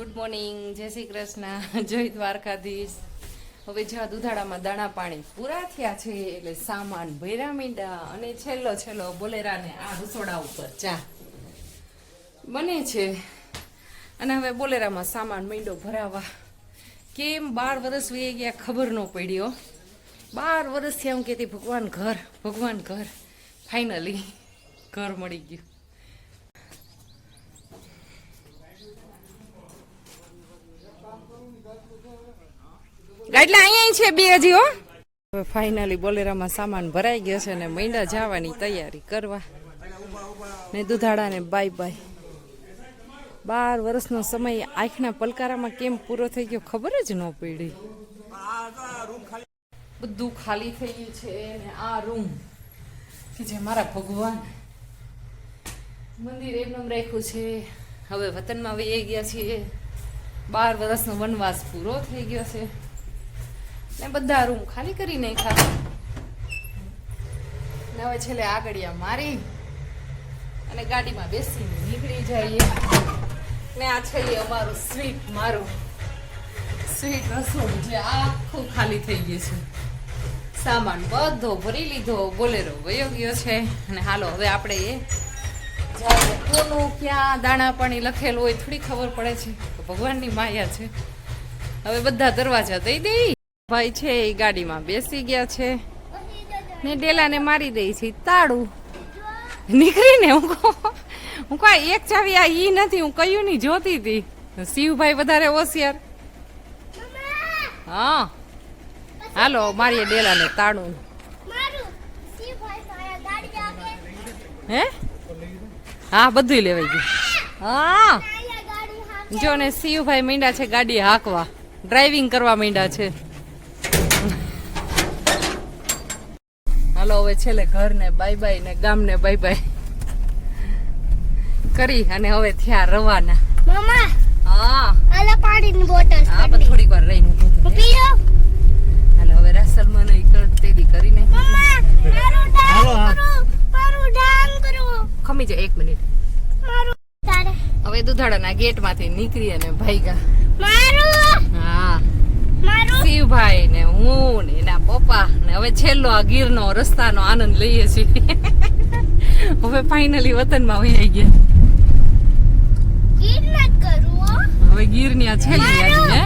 Good morning જય શ્રી કૃષ્ણ, જય દ્વારકાધીશ. હવે જ્યાં દુધાળામાં દાણા પાણી પૂરા થયા છે, એટલે સામાન ભૈરા મીંડા અને છેલ્લો છેલ્લો બોલેરાને આ રસોડા ઉપર ચા બને છે. અને હવે બોલેરામાં સામાન મીંડો ભરાવા. કેમ બાર વર્ષ વી ગયા ખબર ન પડ્યો બાર વર્ષથી હું કહેતી ભગવાન ઘર ભગવાન ઘર. ફાઇનલી ઘર મળી ગયું. ગાઈડલા અહીંયા છે બે હજી, હો? હવે ફાઇનલી બોલેરામાં સામાન ભરાઈ ગયો છે ને મૈંડા જવાની તૈયારી કરવા. ને દુધાળાને બાય બાય બાર વર્ષનો સમય આંખના પલકારામાં કેમ પૂરો થઈ ગયો ખબર જ ન પડી. બધું ખાલી થઈ ગયું છે ને આ રૂમ કે જે મારા ભગવાન મંદિર એમનેમ રાખ્યું છે. હવે વતનમાં વહી ગયા છીએ. બાર વર્ષનો વનવાસ પૂરો થઈ ગયો છે. ને બધા રૂમ ખાલી કરી નાખ્યા. ને હવે છેલ્લે આગળિયા મારી અને ગાડીમાં બેસીને નીકળી જઈએ. ને આ છે એ અમારું સ્વીટ મારું સ્વીટ રસોડું જે આખું ખાલી થઈ ગયું છે. સામાન બધો ભરી લીધો, બોલેરો વયો ગયો છે. અને હાલો, હવે આપણે એ જ્યારે કોનું ક્યાં દાણા પાણી લખેલું હોય થોડી ખબર પડે છે. ભગવાનની માયા છે. હવે બધા દરવાજા દઈ દઈ. ભાઈ છે એ ગાડીમાં બેસી ગયા છે. ને ડેલાને મારી દઈ છે તાળું. નીકળીને હું હું કાંઈ એક ચાવી આ ઈ નથી હું કયું નહીં જોતી હતી. શિવભાઈ વધારે હોશિયાર. હા. હાલો મારીએ ડેલાને તાળું. હે? હા બધું લેવાઈ ગયું. હા. જો ને શિવભાઈ મીંડા છે ગાડી હાંકવા. ડ્રાઇવિંગ કરવા માંડ્યા છે. હાલો હવે છેલ્લે ઘરને બાય બાય ને ગામને બાય બાય કરી અને હવે થયા રવાના. મામા હા. આલા પાણીની બોટલ હા થોડીક વાર રહી. થયું. પીઓ હાલો હવે રાસલમાં નહીં કરતેલી કરીને મમ્મા મારું ડામ કરો મારું ડામ કરો ખમી જાય એક મિનિટ. હવે દુધાળાના ગેટમાંથી નીકળી અને ભાઈગા. હા. શિવભાઈ ને હું ને એના પપ્પા ને હવે છેલ્લો આ ગીરનો રસ્તાનો આનંદ લઈએ છીએ. હવે ફાઇનલી વતનમાં વહી ગયા. હવે ગીરની આ છેલ્લી યાદી ને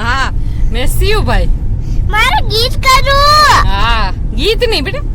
હા ને શિવભાઈ. મારું ગીત કરું! હા ગીત નહીં બેટા.